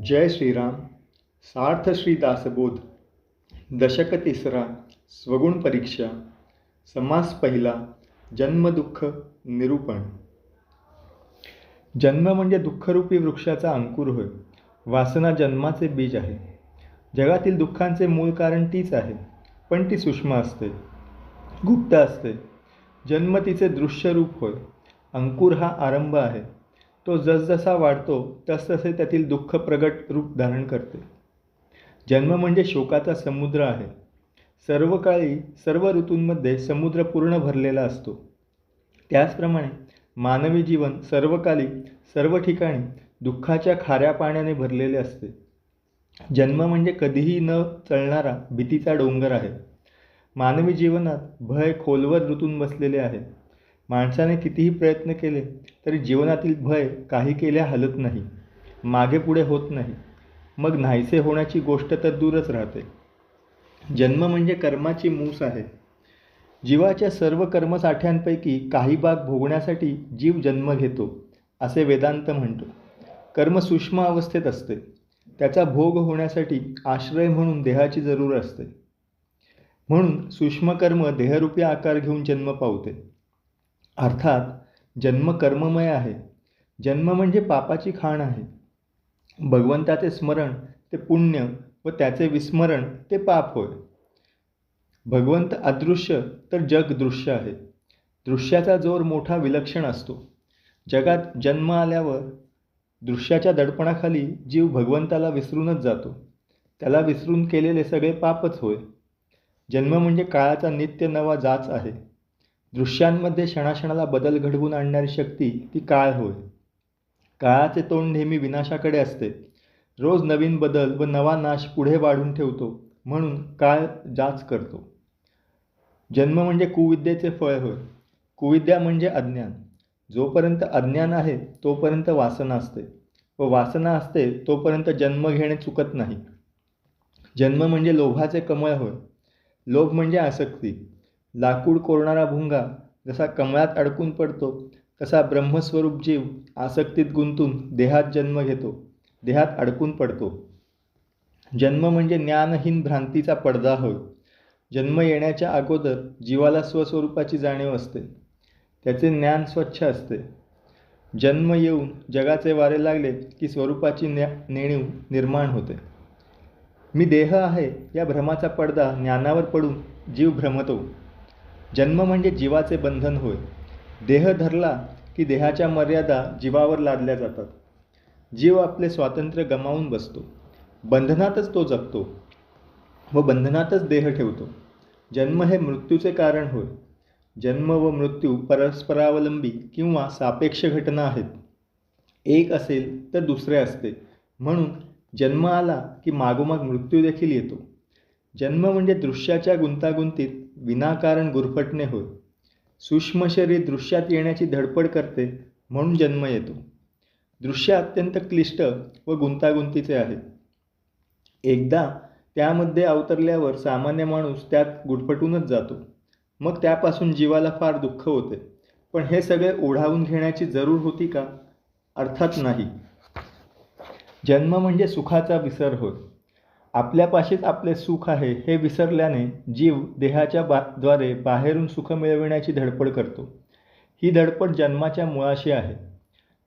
जय श्रीराम सार्थ श्री दासबोध दशक तिसरा स्वगुण परीक्षा समास पहिला जन्मदुःख निरूपण. जन्म म्हणजे दुःखरूपी वृक्षाचा अंकुर होय. वासना जन्माचे बीज आहे. जगातील दुःखांचे मूळ कारण तीच आहे पण ती सूक्ष्म असते. गुप्त असते. जन्म तिचे दृश्यरूप होय. अंकुर हा आरंभ आहे. तो जसजसा वाढतो तसतसे त्यातील दुःख प्रगट रूप धारण करते. जन्म म्हणजे शोकाचा समुद्र आहे. सर्व काळी सर्व ऋतूंमध्ये समुद्र पूर्ण भरलेला असतो. त्याचप्रमाणे मानवी जीवन सर्वकाली सर्व ठिकाणी दुःखाच्या खाऱ्या पाण्याने भरलेले असते. जन्म म्हणजे कधीही न चढणारा भीतीचा डोंगर आहे. मानवी जीवनात भय खोलवर ऋतून बसलेले आहे. माणसाने कितीही प्रयत्न केले तरी जीवनातील भय काही केल्या हलत नाही मागे पुढे होत नाही. मग नाहीसे होण्याची गोष्ट तर दूरच राहते. जन्म म्हणजे कर्माची मूस आहे. जीवाच्या सर्व कर्मसाठ्यांपैकी काही भाग भोगण्यासाठी जीव जन्म घेतो असे वेदांत म्हणतो. कर्म सूक्ष्म अवस्थेत असते. त्याचा भोग होण्यासाठी आश्रय म्हणून देहाची जरूर असते. म्हणून सूक्ष्म कर्म देहरूपी आकार घेऊन जन्म पावते. अर्थात जन्म कर्ममय आहे. जन्म म्हणजे पापाची खाण आहे. भगवंताचे स्मरण ते पुण्य व त्याचे विस्मरण ते पाप होय. भगवंत अदृश्य तर जग दृश्य आहे. दृश्याचा जोर मोठा विलक्षण असतो. जगात जन्म आल्यावर दृश्याच्या दडपणाखाली जीव भगवंताला विसरूनच जातो. त्याला विसरून केलेले सगळे पापच होय. जन्म म्हणजे काळाचा नित्य नवा जाच आहे. दृश्यांमध्ये क्षणाक्षणाला बदल घडवून आणणारी शक्ती ती काळ होय. काळाचे तोंड नेहमी विनाशाकडे असते. रोज नवीन बदल व नवा नाश पुढे वाढून ठेवतो म्हणून काळ जाच करतो. जन्म म्हणजे कुविद्येचे फळ होय. कुविद्या म्हणजे अज्ञान. जोपर्यंत अज्ञान आहे तोपर्यंत वासना असते. व वासना असते तोपर्यंत जन्म घेणे चुकत नाही. जन्म म्हणजे लोभाचे कमळ होय. लोभ म्हणजे आसक्ती. लाकूड कोरणारा भुंगा जसा कमळात अडकून पडतो तसा ब्रह्मस्वरूप जीव आसक्तीत गुंतून देहात जन्म घेतो देहात अडकून पडतो. जन्म म्हणजे ज्ञानहीन भ्रांतीचा पडदा होय. जन्म येण्याच्या अगोदर जीवाला स्वस्वरूपाची जाणीव असते. त्याचे ज्ञान स्वच्छ असते. जन्म येऊन जगाचे वारे लागले की स्वरूपाची न्या नेणीव निर्माण होते. मी देह आहे या भ्रमाचा पडदा ज्ञानावर पडून जीव भ्रमतो. जन्म म्हणजे जीवाचे बंधन होय. देह धरला की देहाच्या मर्यादा जीवावर लादल्या जातात. जीव आपले स्वातंत्र्य गमावून बसतो. बंधनातच तो जगतो व बंधनातच देह ठेवतो. जन्म हे मृत्यूचे कारण होय. जन्म व मृत्यू परस्परावलंबी किंवा सापेक्ष घटना आहेत. एक असेल तर दुसरे असते. म्हणून जन्म आला की मागोमाग मृत्यू देखील येतो. जन्म म्हणजे दृश्याच्या गुंतागुंतीत विनाकारण गुरफटणे होय. सूक्ष्म शरीर दृश्यात येण्याची धडपड करते म्हणून जन्म येतो. दृश्य अत्यंत क्लिष्ट व गुंतागुंतीचे आहे. एकदा त्यामध्ये अवतरल्यावर सामान्य माणूस त्यात गुटफटूनच जातो. मग त्यापासून जीवाला फार दुःख होते. पण हे सगळे ओढावून घेण्याची जरूर होती का? अर्थात नाही. जन्म म्हणजे सुखाचा विसर होय. आपल्यापाशीच आपले सुख आहे हे विसरल्याने जीव देहाच्या बा द्वारे बाहेरून सुख मिळविण्याची धडपड करतो. ही धडपड जन्माच्या मुळाशी आहे.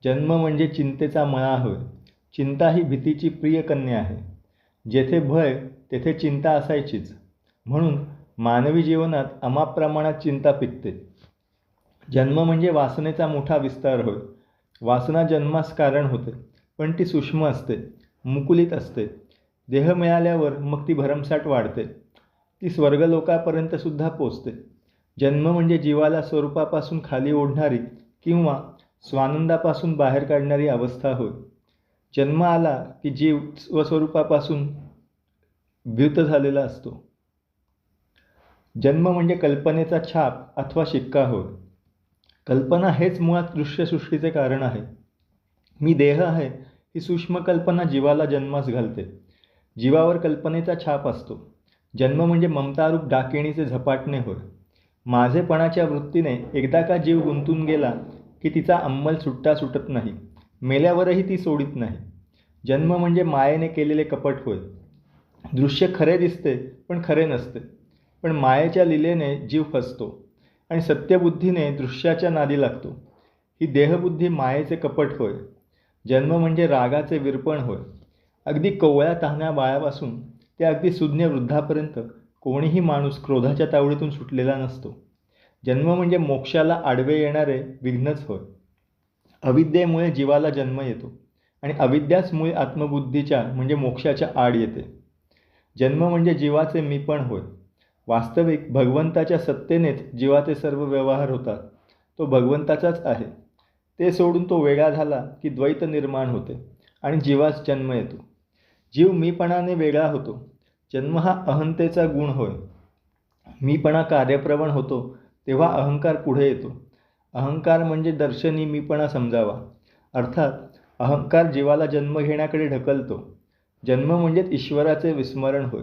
जन्म म्हणजे चिंतेचा मळा होय. चिंता ही भीतीची प्रिय कन्या आहे. जेथे भय तेथे चिंता असायचीच. म्हणून मानवी जीवनात अमाप प्रमाणात चिंता पिकते. जन्म म्हणजे वासनेचा मोठा विस्तार होय. वासना जन्मास कारण होते पण ती सूक्ष्म असते मुकुलित असते. देह मिळाल्यावर मग ती भरमसाठ वाढते. ती स्वर्गलोकापर्यंतसुद्धा पोचते. जन्म म्हणजे जीवाला स्वरूपापासून खाली ओढणारी किंवा स्वानंदापासून बाहेर काढणारी अवस्था होय. जन्म आला की जीव स्वस्वरूपापासून व्युत झालेला असतो. जन्म म्हणजे कल्पनेचा छाप अथवा शिक्का होय. कल्पना हेच मुळात दृश्यसृष्टीचे कारण आहे. मी देह आहे ही सूक्ष्म कल्पना जीवाला जन्मास घालते. जीवावर कल्पनेचा छाप असतो. जन्म म्हणजे ममतारूप डाकिणीचे झपाटणे होय. माझेपणाच्या वृत्तीने एकदा का जीव गुंतून गेला की तिचा अंमल सुट्टा सुटत नाही. मेल्यावरही ती सोडित नाही. जन्म म्हणजे मायेने केलेले कपट होय. दृश्य खरे दिसते पण खरे नसते. पण मायेच्या लिलेने जीव फसतो आणि सत्यबुद्धीने दृश्याच्या नादी लागतो. ही देहबुद्धी मायेचे कपट होय. जन्म म्हणजे रागाचे विरपण होय. अगदी कोवळ्या तहान्या बाळापासून ते अगदी सुज्ञ वृद्धापर्यंत कोणीही माणूस क्रोधाच्या तावडीतून सुटलेला नसतो. जन्म म्हणजे मोक्षाला आडवे येणारे विघ्नच होय. अविद्येमुळे जीवाला जन्म येतो आणि अविद्याच मुळे आत्मबुद्धीच्या म्हणजे मोक्षाच्या आड येते. जन्म म्हणजे जीवाचे मी पण होय. वास्तविक भगवंताच्या सत्तेनेच जीवाचे सर्व व्यवहार होतात. तो भगवंताचाच आहे. ते सोडून तो वेगळा झाला की द्वैत निर्माण होते आणि जीवास जन्म येतो. जीव मीपणाने वेगळा होतो. जन्म हा अहंतेचा गुण होय. मीपणा कार्यप्रवण होतो तेव्हा अहंकार पुढे येतो. अहंकार म्हणजे दर्शनी मीपणा समजावा. अर्थात अहंकार जीवाला जन्म घेण्याकडे ढकलतो. जन्म म्हणजेच ईश्वराचे विस्मरण होय.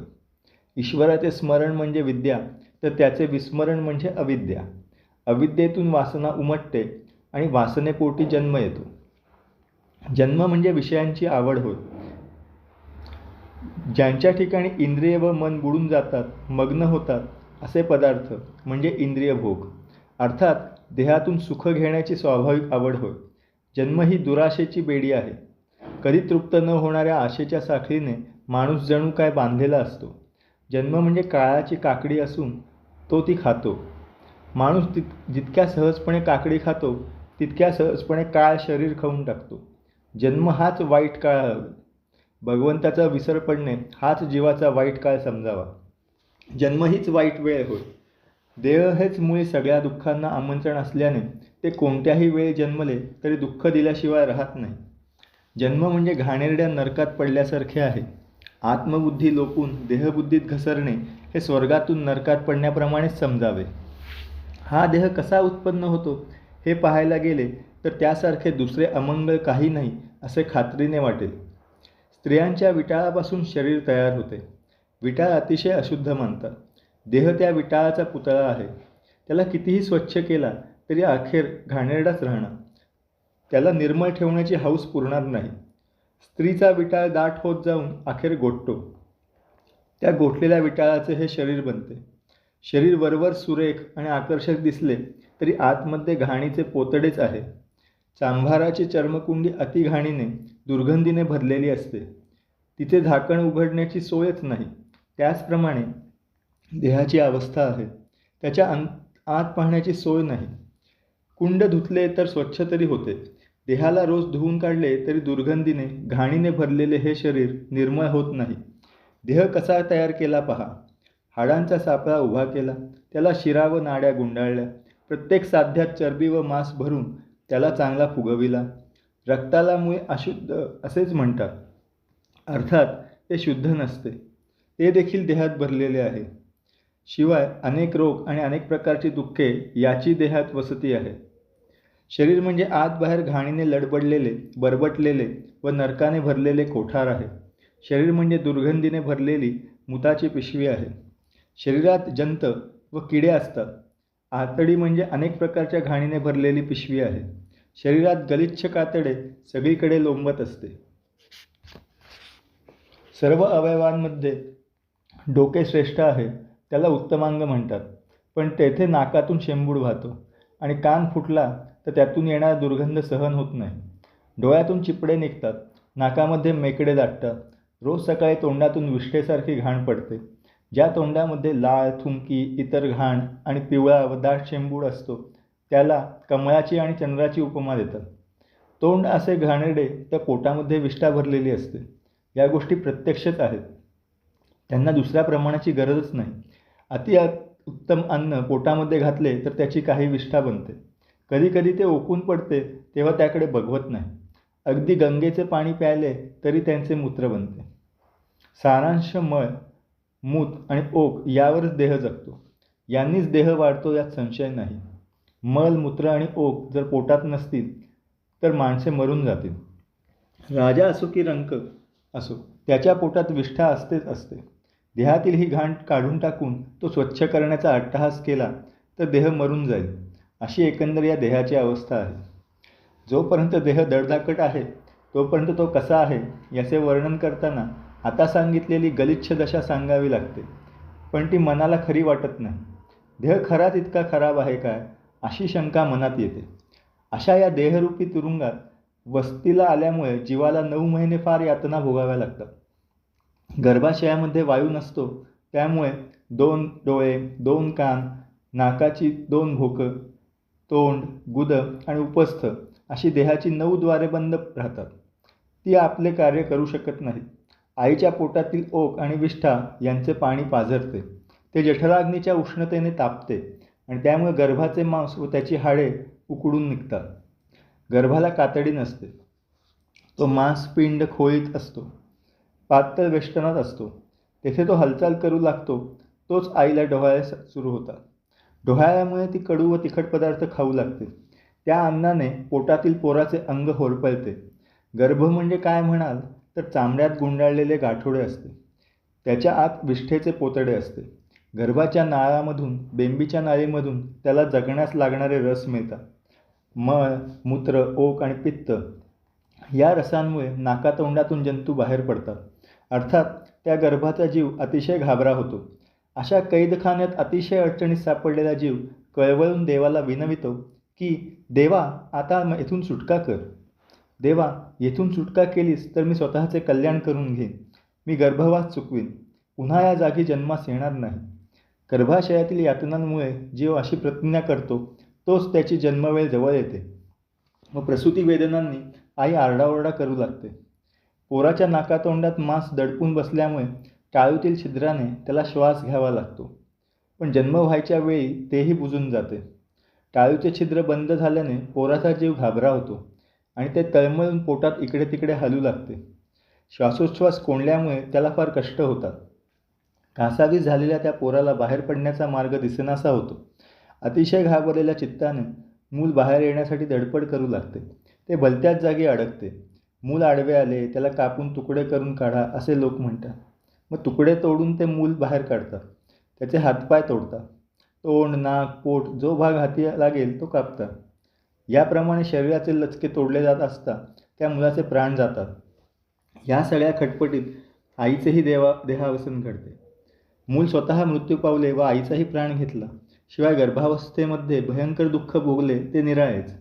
ईश्वराचे स्मरण म्हणजे विद्या तर त्याचे विस्मरण म्हणजे अविद्या. अविद्येतून वासना उमटते आणि वासनेपोटी जन्म येतो. जन्म म्हणजे विषयांची आवड होय. ज्यांच्या ठिकाणी इंद्रिय व मन बुडून जातात मग्न होतात असे पदार्थ म्हणजे इंद्रिय भोग. अर्थात देहातून सुख घेण्याची स्वाभाविक आवड होय. जन्म ही दुराशेची बेडी आहे. कधी तृप्त न होणाऱ्या आशेच्या साखळीने माणूस जणू काय बांधलेला असतो. जन्म म्हणजे काळाची काकडी असून तो ती खातो. माणूस तित जितक्या सहजपणे काकडी खातो तितक्या सहजपणे काळ शरीर खाऊन टाकतो. जन्म हाच वाईट काळ भगवंताचा विसर पडणे हाच जीवाचा वाईट काळ समजावा. जन्म हीच वाईट वेळ होय. देह हेच मुळे सगळ्या दुःखांना आमंत्रण असल्याने ते कोणत्याही वेळी जन्मले तरी दुःख दिल्याशिवाय राहत नाही. जन्म म्हणजे घाणेरड्या नरकात पडल्यासारखे आहे. आत्मबुद्धी लोपून देहबुद्धीत घसरणे हे स्वर्गातून नरकात पडण्याप्रमाणेच समजावे. हा देह कसा उत्पन्न होतो हे पाहायला गेले तर त्यासारखे दुसरे अमंगळ काही नाही असे खात्रीने वाटेल. स्त्रियांच्या विटाळापासून शरीर तयार होते. विटाळ अतिशय अशुद्ध मानतात. देह त्या विटाळाचा पुतळा आहे. त्याला कितीही स्वच्छ केला तरी अखेर घाणेरडाच राहणार. त्याला निर्मळ ठेवण्याची हौस पुरणार नाही. स्त्रीचा विटाळ दाट होत जाऊन अखेर गोठतो. त्या गोठलेल्या विटाळाचे हे शरीर बनते. शरीर वरवर सुरेख आणि आकर्षक दिसले तरी आतमध्ये घाणीचे पोतडेच आहे. चांभाराची चर्मकुंडी अतिघाणीने दुर्गंधीने भरलेली असते. तिथे झाकण उघडण्याची सोयच नाही. त्याचप्रमाणे देहाची अवस्था आहे. त्याच्या अं आत पाहण्याची सोय नाही. कुंड धुतले तर स्वच्छ तरी होते. देहाला रोज धुवून काढले तरी दुर्गंधीने घाणीने भरलेले हे शरीर निर्मळ होत नाही. देह कसा तयार केला पहा. हाडांचा सापळा उभा केला. त्याला शिरा व नाड्या गुंडाळल्या. प्रत्येक साध्यात चरबी व मांस भरून त्याला चांगला फुगविला. रक्ताला मुळे अशुद्ध असेच म्हणतात. अर्थात ते शुद्ध नसते. ते देखील देहात भरलेले आहे. शिवाय अनेक रोग आणि अनेक प्रकारची दुःखे याची देहात वसती आहे. शरीर म्हणजे आत बाहेर घाणीने लडबडलेले बरबटलेले व नरकाने भरलेले कोठार आहे. शरीर म्हणजे दुर्गंधीने भरलेली मुताची पिशवी आहे. शरीरात जंत व किडे असतात. आतडी म्हणजे अनेक प्रकारच्या घाणीने भरलेली पिशवी आहे. शरीरात गलिच्छ कातडे सगळीकडे लोंबत असते. सर्व अवयवांमध्ये डोके श्रेष्ठ आहे त्याला उत्तमांग म्हणतात. पण तेथे नाकातून शेंबूड वाहतो आणि कान फुटला तर त्यातून येणारा दुर्गंध सहन होत नाही. डोळ्यातून चिपडे निघतात नाकामध्ये मेकडे दाटतात. रोज सकाळी तोंडातून विष्ठेसारखी घाण पडते. ज्या तोंडामध्ये लाळ थुंकी इतर घाण आणि पिवळा व दाट शेंबूड असतो त्याला कमळाची आणि चंद्राची उपमा देतात. तोंड असे घाणेरडे तर पोटामध्ये विष्ठा भरलेली असते. या गोष्टी प्रत्यक्षच आहेत. त्यांना दुसऱ्या प्रमाणाची गरजच नाही. अति उत्तम अन्न पोटामध्ये घातले तर त्याची काही विष्ठा बनते. कधीकधी ते ओकून पडते तेव्हा त्याकडे बघवत नाही. अगदी गंगेचे पाणी प्यायले तरी त्यांचे मूत्र बनते. सारांश मळ मूत आणि ओक यावरच देह जगतो. यांनीच देह वाढतो यात संशय नाही. मल मूत्र आणि ओक जर पोटात नसतील तर माणसे मरून जातील. राजा असो की रंक असो त्याच्या पोटात विष्ठा असतेच असते. देहातील ही घाण काढून टाकून तो स्वच्छ करण्याचा अट्टहास केला तर देह मरून जाईल. अशी एकंदर या देहाची अवस्था आहे. जोपर्यंत देह दडदाकट आहे तोपर्यंत तो कसा आहे याचे वर्णन करताना आता सांगितलेली गलिच्छ दशा सांगावी लागते. पण ती मनाला खरी वाटत नाही. देह खराच इतका खराब आहे काय? अशी शंका मनात येते. अशा या देहरूपी तुरुंगात वस्तीला आल्यामुळे जीवाला नऊ महिने फार यातना भोगाव्या लागतात. गर्भाशयामध्ये वायू नसतो त्यामुळे दोन डोळे दोन कान नाकाची दोन भोकं तोंड गुद आणि उपस्थ अशी देहाची नऊ द्वारे बंद राहतात. ती आपले कार्य करू शकत नाहीत. आईच्या पोटातील ओक आणि विष्ठा यांचे पाणी पाझरते. ते जठराग्नीच्या उष्णतेने तापते. आणि त्यामुळे गर्भाचे मांस व त्याची हाडे उकडून निघतात. गर्भाला कातडी नसते. तो मांसपिंड खोळीत असतो. पातळ वेष्टनात असतो. तेथे तो हालचाल करू लागतो. तोच आईला डोहाळ्यास सुरू होतात. डोहाळ्यामुळे ती कडू व तिखट पदार्थ खाऊ लागते. त्या अन्नाने पोटातील पोराचे अंग होरपळते. गर्भ म्हणजे काय म्हणाल तर चामड्यात गुंडाळलेले गाठोडे असते. त्याच्या आत विष्ठेचे पोतडे असते. गर्भाच्या नाळामधून बेंबीच्या नाळीमधून त्याला जगण्यास लागणारे रस मिळतात. मळ मूत्र ओक आणि पित्त या रसांमुळे नाकातोंडातून जंतू बाहेर पडतात. अर्थात त्या गर्भाचा जीव अतिशय घाबरा होतो. अशा कैदखान्यात अतिशय अडचणीत सापडलेला जीव कळवळून देवाला विनवितो की देवा आता म- येथून सुटका कर. देवा येथून सुटका केलीस तर मी स्वतःचे कल्याण करून घेईन. मी गर्भवास चुकवीन. पुन्हा या जागी जन्मास येणार नाही. गर्भाशयातील यातनांमुळे जीव अशी प्रतिज्ञा करतो तोच त्याची जन्मवेळ जवळ येते. व प्रसूती वेदनांनी आई आरडाओरडा करू लागते. पोराच्या नाकातोंडात मांस दडपून बसल्यामुळे टाळूतील छिद्राने त्याला श्वास घ्यावा लागतो. पण जन्म व्हायच्या वेळी तेही बुजून जाते. टाळूचे छिद्र बंद झाल्याने पोराचा जीव घाबरा होतो आणि ते तळमळून पोटात इकडे तिकडे हलू लागते. श्वासोच्छ्वास कोंडल्यामुळे त्याला फार कष्ट होतात. घासावीस झालेल्या त्या पोराला बाहेर पडण्याचा मार्ग दिसेनासा होतो. अतिशय घाबरलेल्या चित्ताने मूल बाहेर येण्यासाठी धडपड करू लागते. ते भलत्याच जागी अडकते. मूल आडवे आले त्याला कापून तुकडे करून काढा असे लोक म्हणतात. मग तुकडे तोडून ते मूल बाहेर काढतात. त्याचे हातपाय तोडतात. तोंड नाक पोट जो भाग हाती लागेल तो कापतात. याप्रमाणे शरीराचे लचके तोडले जात असता त्या मुलाचे प्राण जातात. या सगळ्या खटपटीत आईचेही देवा देहावसन घडते. मूल स्वतः मृत्यू पावले व आईचाही प्राण घेतला. शिवाय गर्भावस्थेमध्ये भयंकर दुःख भोगले ते निराळेच.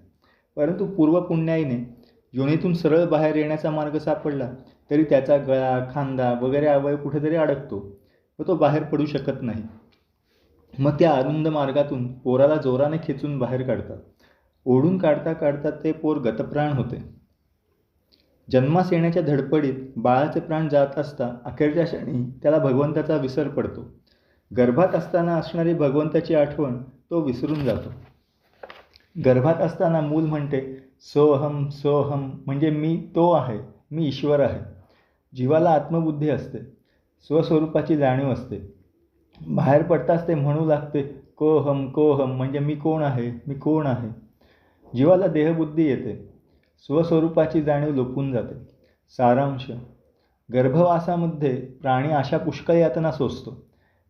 परंतु पूर्वपुण्याईने योनीतून सरळ बाहेर येण्याचा मार्ग सापडला तरी त्याचा गळा खांदा वगैरे अवयव कुठेतरी अडकतो व तो बाहेर पडू शकत नाही. मग त्या अरुंद मार्गातून पोराला जोराने खेचून बाहेर काढतात. ओढून काढता काढता ते पोर गतप्राण होते. जन्मास येण्याच्या धडपडीत बाळाचे प्राण जात असता अखेरच्या क्षणी त्याला भगवंताचा विसर पडतो. गर्भात असताना असणारी भगवंताची आठवण तो विसरून जातो. गर्भात असताना मूल म्हणते सोहम सोहम म्हणजे मी तो आहे मी ईश्वर आहे. जीवाला आत्मबुद्धी असते स्वस्वरूपाची जाणीव असते. बाहेर पडताच ते म्हणू लागते कोहम कोहम म्हणजे मी कोण आहे मी कोण आहे? जीवाला देहबुद्धी येते. स्वस्वरूपाची जाणीव लोपून जाते. सारांश. गर्भवासामध्ये प्राणी अशा पुष्कळ यातना सोसतो.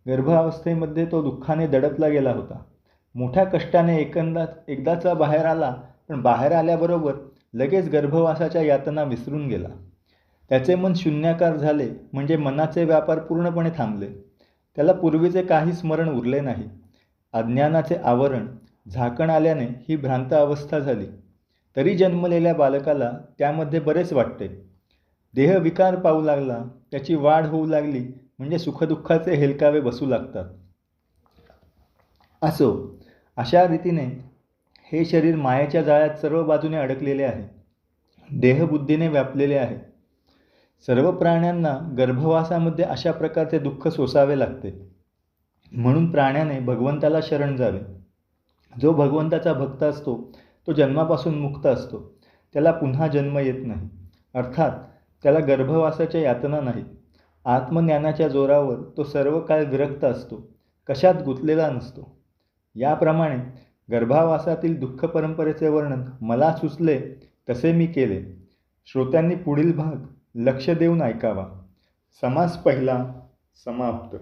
गर्भावस्थेमध्ये तो दुःखाने दडपला गेला होता. मोठ्या कष्टाने एकंदा एकदाचा बाहेर आला पण बाहेर आल्याबरोबर लगेच गर्भवासाच्या यातना विसरून गेला. त्याचे मन शून्याकार झाले म्हणजे मनाचे व्यापार पूर्णपणे थांबले. त्याला पूर्वीचे काही स्मरण उरले नाही. अज्ञानाचे आवरण झाकण आल्याने ही भ्रांत अवस्था झाली. तरी जन्मलेल्या बालकाला त्यामध्ये बरेच वाटते. देह विकार पाहू लागला त्याची वाढ होऊ लागली म्हणजे सुखदुःखाचे हेलकावे बसू लागतात. असो अशा रीतीने हे शरीर मायेच्या जाळ्यात सर्व बाजूने अडकलेले आहे. देहबुद्धीने व्यापलेले आहे. सर्व प्राण्यांना गर्भवासामध्ये अशा प्रकारचे दुःख सोसावे लागते. म्हणून प्राण्याने भगवंताला शरण जावे. जो भगवंताचा भक्त असतो तो जन्मापासून मुक्त असतो. त्याला पुन्हा जन्म येत नाही. अर्थात त्याला गर्भवासाच्या यातना नाहीत. आत्मज्ञानाच्या जोरावर तो सर्व काळ विरक्त असतो. कशात गुंतलेला नसतो. याप्रमाणे गर्भावासातील दुःख परंपरेचे वर्णन मला सुचले तसे मी केले. श्रोत्यांनी पुढील भाग लक्ष देऊन ऐकावा. समास पहिला समाप्त.